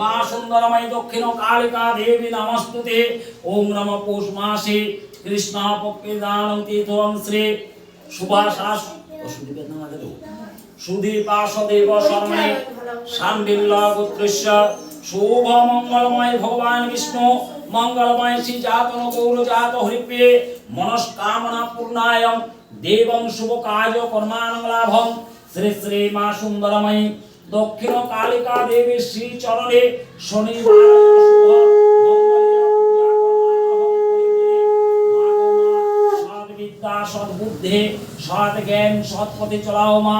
মা সুন্দরময়ী দক্ষিণ কালিকা দেবী নমস্তুতে। ওম নম পৌষ মাসে কৃষ্ণা পক্ষে দানম তীর্থম শ্রী সুভাষাস সুদীপের নাম আগে তো। সুদীপাসদেব শর্মণে শান্ডিল্য শুভ মঙ্গলময় ভগবান বিষ্ণু। মঙ্গলময় শ্রী গৌর জাত মনস্কামনা দেবং শুভ কাজ কর্মানং শ্রী শ্রী মা সুন্দরময়ী দক্ষিণ কালিকা দেবীর শ্রী চরণে শনিবার কর্মানং সৎ জ্ঞান, সৎ পথে চলাও মা।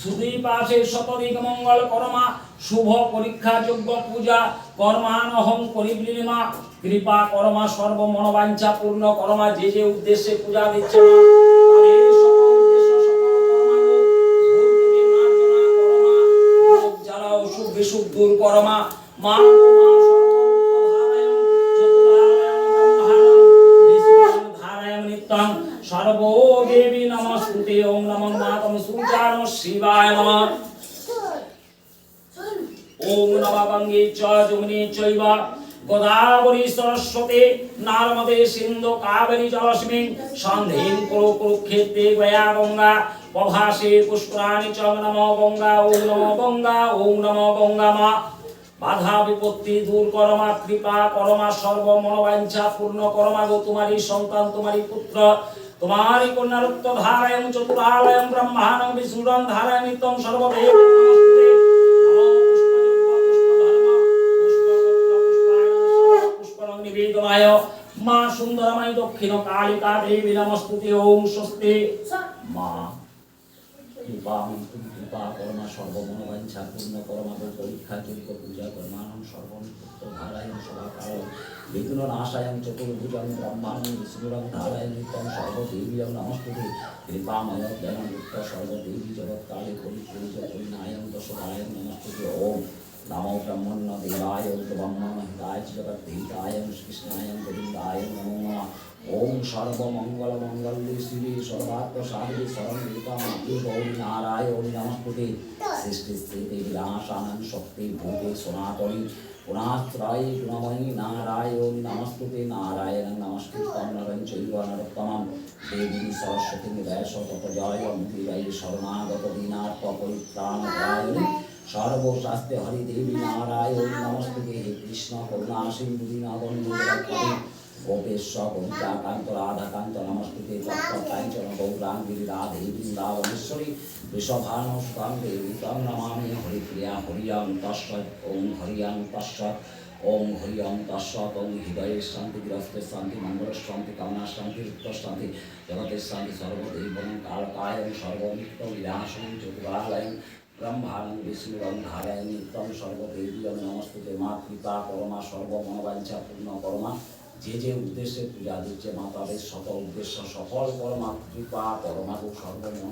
সুদীপ আসে শতদিক মঙ্গল করমা শুভ পরীক্ষা যোগ্য পূজা, কর্মানহং করিবলি মা। কৃপা করমা সর্ব মনোবাঞ্ছা পূর্ণ করমা যে যে উদ্দেশ্যে পূজা দিচ্ছে মা তাদের সকল উদ্দেশ্য সকল কর্মাগো ভূতকে মার্জনা করমা রোগ জ্বালা অসুখ বিসুখ দূর করো মা। মা নমস্তুতে ওম নমঃ মাতম শিবায় নমঃ। ওম নমঃ গঙ্গে চ যমুনে চৈব। গোদাবরী সরস্বতী, নর্মদে সিন্ধু কাবেরী জলস্মিন সন্ধিং কুরু কুরুক্ষেত্রে গয়া গঙ্গা, প্রভাসে পুষ্করাণি চ নমঃ গঙ্গা, ওম নমঃ গঙ্গা, ওম নমঃ গঙ্গা মা। বাধা বিপত্তি দূর করমা কৃপা করমা সর্ব মনোবাঞ্ছা পূর্ণ করমা গো তোমারই সন্তান, তোমারই পুত্র। তোমারই কন্যারুক্ত ধারায়ং চতুরালয়ং ব্রহ্মাণং বিষ্ণুরং ধারায় নিত্যং সর্বদেব নমস্তে নমো পুষ্পযুক্ত পুষ্পধর্ম পুষ্পগোত্র পুষ্পায়ং সর্ব পুষ্পরং মা সুন্দরময়ী দক্ষিণ কালিকা দেবী নমস্তুতে ওম স্বস্তি। মা কৃপা কৃপা কর্মা সর্বমনোবাঞ্ছা পূর্ণ পরীক্ষা যোগ্য পূজা কর্মানম সর্বনিপুত্র ধারায়ণ সদাকাল বিঘ্ন নাশায়ং চতুর্ভুজং ব্রহ্মাণং বিষ্ণুরং ধারায়ণ নিত্যং সর্বদেবীয়ং নমস্তুতে। কৃপাময় জ্ঞানযুক্ত সর্বদেবী জগৎকালে পরিপূজ পরিণায়ং দশরায়ং নমস্তুতে ওম। নমো ব্রহ্মণ্য দেবায় ব্রহ্মণ হিতায় চ জগদ্ধিতায় কৃষ্ণায় গোবিন্দায় নমো নমঃ ওম সর্বমঙ্গল মঙ্গলে শ্রী সর্বাত্ম সাধু শরণ গীতা মাতৃ গৌরী নারায়ণ নমস্তুতে সৃষ্টি স্থিতি বিনাশানং শক্তি ভূতে সনাতনী পুনাশ্রয় গুণময়ী নারায়ণ নমস্তুতে নারায়ণ নমস্কৃতম চৈব নরোত্তমম দেবী সরস্বতী তত জয় সর্বশাস্ত্রে হরি দেবী নারায়ণ নমস্তুতে হে কৃষ্ণ করুণা সিন্ধু দীনবন্ধু জগৎপতি গোপেশ্বর পবিত্রাকান্ত রাধাকান্ত নমস্তুতে তৎকাঞ্চন গৌরাঙ্গিরি রাধে বৃন্দাবনেশ্বরী বৃষভানু সুতাং দেবী তং নমামি হরিপ্রিয়া হরিয়ং তস্মৎ ওম হরিয়ং তস্মৎ ওম হরিয়ং তস্মৎ ওম হৃদয়ে শান্তি গৃহস্থের শান্তি মঙ্গল শান্তি কামনা শান্তি উত্তর শান্তি জগতের শান্তি সর্বদেবং কালকায়ং সর্বনিত্য বিনাশং চতুরালয়ং ব্রহ্মাণং বিষ্ণুরং ধারায় নিত্যং সর্বদেবীয়ং নমস্তুতে, মা কৃপা, পরমা, সর্বমনোবাঞ্ছা, পূর্ণ পরমা। যে যে উদ্দেশ্যে পূজা দিচ্ছে মা, তাদের সকল উদ্দেশ্য সফল। পরমা কৃপা পরমা সর্বমনোবাঞ্ছা।